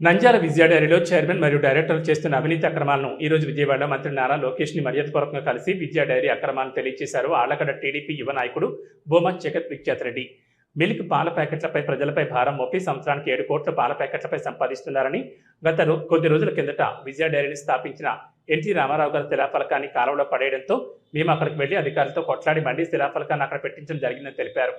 నంజాల విజయ డైరీలో చైర్మన్ మరియు డైరెక్టర్లు చేస్తున్న అవినీతి అక్రమాలను ఈ రోజు విజయవాడలో మంత్రి నారా లోకేష్ని మర్యాదపూర్వకంగా కలిసి విజయ డైరీ అక్రమాలను తెలియజేశారు. ఆళ్ళగడ్డ టీడీపీ యువ నాయకుడు బోమా జగత్ విఖ్యాత్ రెడ్డి. మిల్క్ పాల ప్యాకెట్లపై ప్రజలపై భారం మోపి సంవత్సరానికి ఏడు కోట్ల పాల ప్యాకెట్లపై సంపాదిస్తున్నారని గత కొద్ది రోజుల కిందట విజయ డైరీని స్థాపించిన ఎన్టీ రామారావు గారి శిలాఫలకాన్ని కాలంలో పడేయడంతో మేము అక్కడికి వెళ్ళి అధికారులతో కొట్లాడి మండి శిలాఫలకాన్ని అక్కడ పెట్టించడం జరిగిందని తెలిపారు.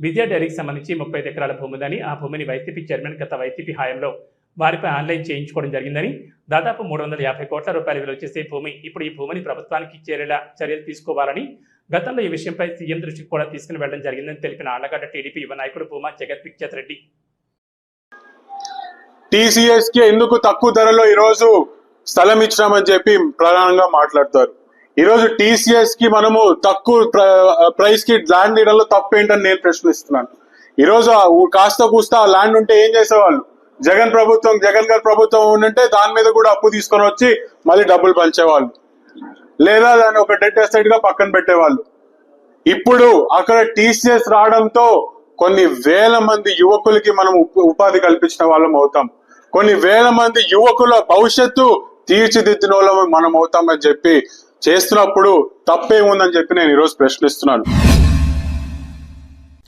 విజయ డైరీకి సంబంధించి ముప్పై ఎకరాల భూమి ఉందని ఆ భూమిని వైసీపీ చైర్మన్ గత వైసీపీ హయాంలో వారిపై ఆన్లైన్ చేయించుకోవడం జరిగిందని దాదాపు మూడు వందల యాభై కోట్ల రూపాయలు విలువ చేసే భూమి ఇప్పుడు ఈ భూమిని ప్రభుత్వానికి చేరేలా చర్యలు తీసుకోవాలని గతంలో ఈ విషయంపై సీఎం దృష్టికి కూడా తీసుకుని వెళ్ళడం జరిగిందని తెలిపిన ఆళ్ళగడ్డ టీడీపీ యువ నాయకుడు భూమా జగత్ విఖ్యాత్ రెడ్డి. టీసీఎస్కి ఎందుకు తక్కువ ధరలో ఈరోజు స్థలం ఇచ్చినామని చెప్పి ప్రధానంగా మాట్లాడతారు. ఈరోజు టీసీఎస్కి మనము తక్కువ ప్ర- ప్రైస్కి ల్యాండ్ ఇవ్వడంలో తప్పు ఏంటని నేను ప్రశ్నిస్తున్నాను. ఈరోజు ఊ- కాస్త కూస్తా ఆ ల్యాండ్ ఉంటే ఏం చేసేవాళ్ళు? జగన్ ప్రభుత్వం జగన్ గారి ప్రభుత్వం ఉంటే దాని మీద కూడా అప్పు తీసుకొని వచ్చి మళ్ళీ డబ్బులు పంచేవాళ్ళు. లేదా దాన్ని ఒక డెడ్ ఎస్టేట్గా పక్కన పెట్టేవాళ్ళు. ఇప్పుడు అక్కడ టీసీఎస్ రావడంతో కొన్ని వేల మంది యువకులకి మనం ఉపాధి కల్పించిన వాళ్ళం అవుతాం. కొన్ని వేల మంది యువకుల భవిష్యత్తు తీర్చిదిద్దిన వాళ్ళం మనం అవుతామని చెప్పి చేస్తున్నప్పుడు తప్పేముందని చెప్పి నేను ఈరోజు ప్రశ్నిస్తున్నాను.